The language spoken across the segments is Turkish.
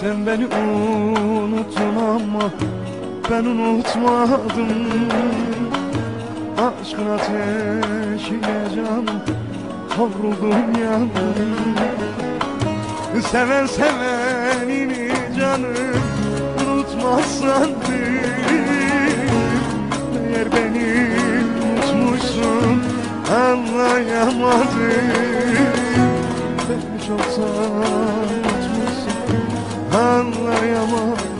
Sen beni unuttun ama ben unutmadım. Aşkın ateşine canım Kavruldum yandım. Seven sevenini canım Unutmazsan Eğer beni unutmuşsun Anlayamadım. Beni çoktan unutmuşsun Anlayamadım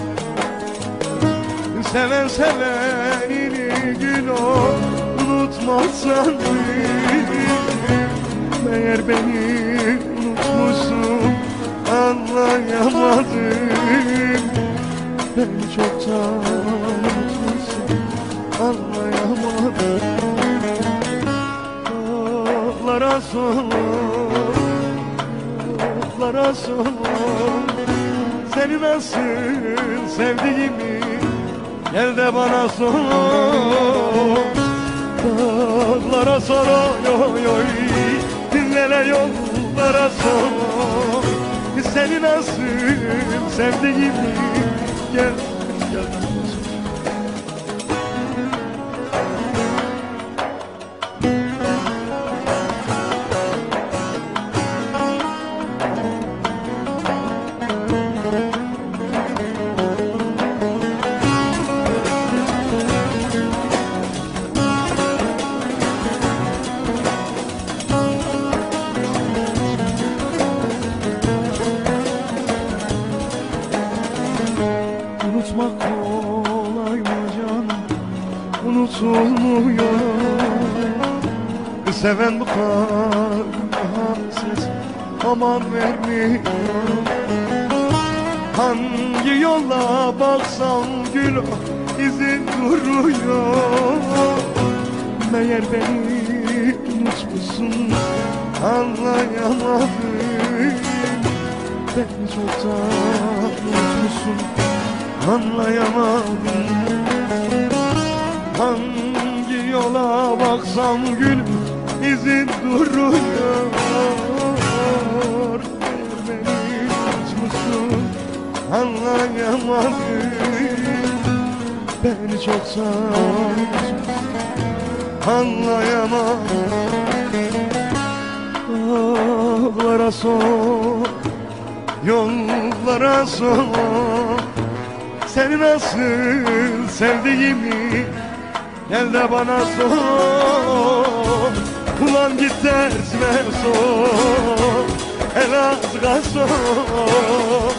Seven sevenini gül o. Unutmazsan Meğer beni unutmuşsun. Anlayamadım. Beni çoktan unutmuşsun. Anlayamadım. Dağlara son Dağlara son Seni nasıl sevdiğimi Gel de bana sor Dağlara sor oy oy Dinlere yollara sor Seni nasıl sevdiğimi Gel gel Unutmak kolay mı canım? Unutulmuyor. Seven bu hasret Aman vermiyor. Hangi yola baksam gül izin duruyor Meğer beni unutmuşsun Anlayamadım Beni çoktan unutmuşsun Anlayamadım Hangi yola baksam gül izin duruyor. Beni unutmuşsun Anlayamadım Beni çoktan unutmuşsun Anlayamadım Dağlara sor. Yollara sor Seni nasıl sevdiğimi Gel de bana sor. Ulan git tersine sor Elazığ'a sor.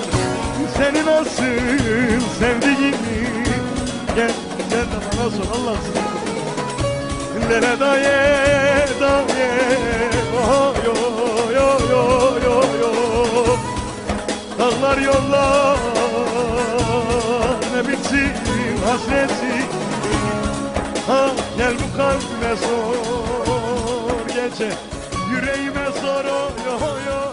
Seni nasıl sevdiğimi Gel, gel de bana sor Allah Dere daye daye yo yo yo yo yo Dağlar yollar hasreti Ha gel bu kalbime sor gece Yüreğime sor yo yo